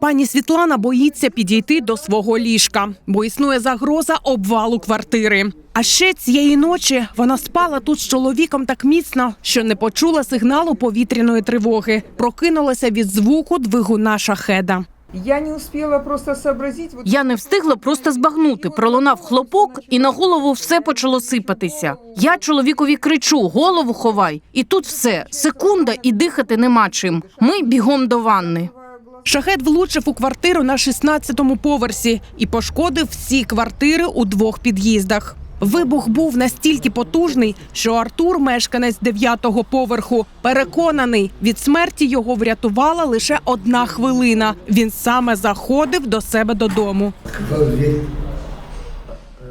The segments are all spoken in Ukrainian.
Пані Світлана боїться підійти до свого ліжка, бо існує загроза обвалу квартири. А ще цієї ночі вона спала тут з чоловіком так міцно, що не почула сигналу повітряної тривоги. Прокинулася від звуку двигуна шахеда. Я не успела просто сообразить. Я не встигла просто збагнути. Пролунав хлопок, і на голову все почало сипатися. Я чоловікові кричу: голову ховай. І тут все секунда, і дихати нема чим. Ми бігом до ванни. Шахет влучив у квартиру на 16-му поверсі і пошкодив всі квартири у двох під'їздах. Вибух був настільки потужний, що Артур, мешканець 9-го поверху, переконаний, від смерті його врятувала лише одна хвилина. Він саме заходив до себе додому.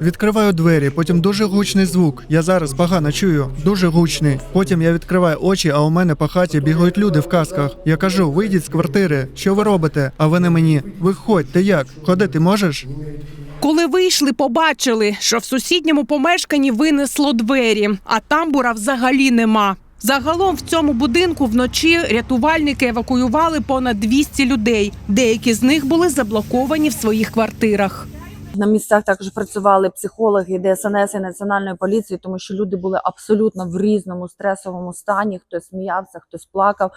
Відкриваю двері, потім дуже гучний звук. Я зараз погано чую, дуже гучний. Потім я відкриваю очі, а у мене по хаті бігають люди в касках. Я кажу: вийдіть з квартири. Що ви робите? А вони мені виходь, ти як? Ходити можеш? Коли вийшли, побачили, що в сусідньому помешканні винесло двері, а тамбура взагалі нема. Загалом в цьому будинку вночі рятувальники евакуювали понад 200 людей. Деякі з них були заблоковані в своїх квартирах. На місцях також працювали психологи ДСНС і національної поліції, тому що люди були абсолютно в різному стресовому стані. Хтось сміявся, хтось плакав.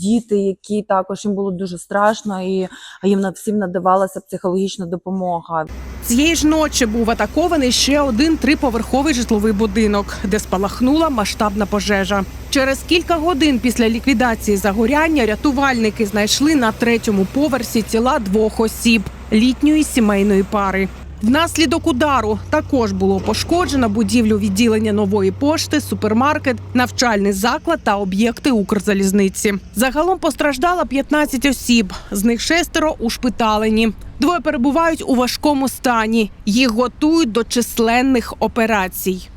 Діти, які також їм було дуже страшно, і їм на всім надавалася психологічна допомога. Цієї ж ночі був атакований ще один триповерховий житловий будинок, де спалахнула масштабна пожежа. Через кілька годин після ліквідації загоряння рятувальники знайшли на третьому поверсі тіла двох осіб літньої сімейної пари. Внаслідок удару також було пошкоджено будівлю відділення нової пошти, супермаркет, навчальний заклад та об'єкти Укрзалізниці. Загалом постраждало 15 осіб, з них шестеро ушпиталені. Двоє перебувають у важкому стані. Їх готують до численних операцій.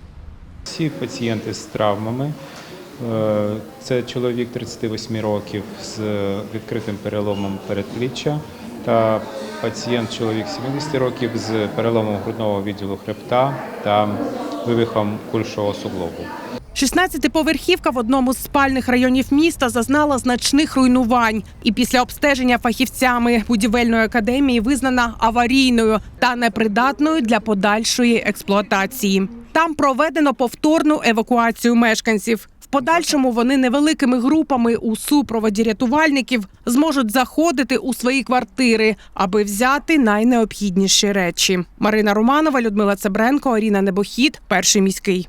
Всі пацієнти з травмами. Е, Це чоловік 38 років з відкритим переломом передпліччя та пацієнт чоловік 70 років з переломом грудного відділу хребта та вивихом кульшового суглобу. 16-поверхівка в одному з спальних районів міста зазнала значних руйнувань. І після обстеження фахівцями будівельної академії визнана аварійною та непридатною для подальшої експлуатації. Там проведено повторну евакуацію мешканців. В подальшому вони невеликими групами у супроводі рятувальників зможуть заходити у свої квартири, аби взяти найнеобхідніші речі. Марина Романова, Людмила Цебренко, Аріна Небохід, перший міський.